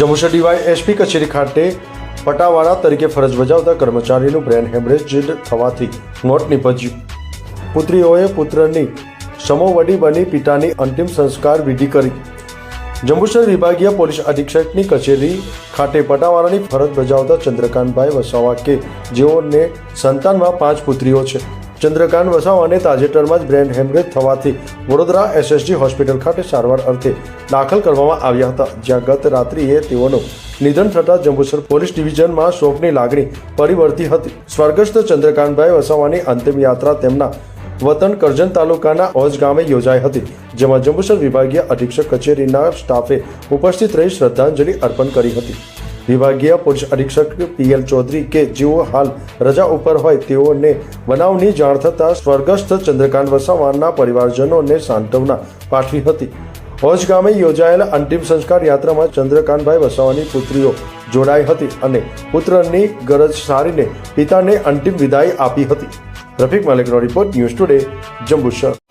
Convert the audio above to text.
Jambusar DY SP કચેરી ખાતે પટાવાળા તરીકે ફરજ બજાવતા કર્મચારીનું બ્રેન હેમરેજ થવાથી મોત નીપજ્યું. પુત્રીઓએ પુત્રની સમોવડી બની પિતાની અંતિમ સંસ્કાર વિધિ કરી. જંબુસર વિભાગીય પોલીસ અધિક્ષકની કચેરી ખાતે પટાવાળાની ફરજ બજાવતા ચંદ્રકાંતભાઈ વસાવા કે જેઓને સંતાનમાં પાંચ પુત્રીઓ છે. ચંદ્રકાંત વસાવાને તાજેતરમાં જ બ્રેન હેમરેજ થવાથી વડોદરા એસએસજી હોસ્પિટલ ખાતે સારવાર અર્થે દાખલ કરવામાં આવ્યા હતા. જ્યાં ગત રાત્રિએ તેઓનું નિધન થતાં જંબુસર પોલીસ ડિવિઝનમાં શોકની લાગણી પરિવર્તી હતી. સ્વર્ગસ્થ ચંદ્રકાંતભાઈ વસાવાની અંતિમ યાત્રા તેમના વતન કરજણ તાલુકાના ઓજ ગામે યોજાઈ હતી, જેમાં જંબુસર વિભાગીય અધિક્ષક કચેરીના સ્ટાફે ઉપસ્થિત રહી શ્રદ્ધાંજલિ અર્પણ કરી હતી. વિભાગીય પોલીસ અધિક્ષક પીએલ ચૌધરી કે જેઓ હાલ રજા ઉપર હોય તેઓને બનાવની જાણ થતાં સ્વર્ગસ્થ ચંદ્રકાંત વસાવાના પરિવારજનોને સાંત્વના પાઠવી હતી. હોજ ગામે યોજાયેલા અંતિમ સંસ્કાર યાત્રામાં ચંદ્રકાંતભાઈ વસાવાની પુત્રીઓ જોડાઈ હતી અને પુત્રની ગરજ સારીને પિતાને અંતિમ વિદાય આપી હતી. રફીક માલિકનો રિપોર્ટ ન્યૂઝ ટુડે, જંબુસર.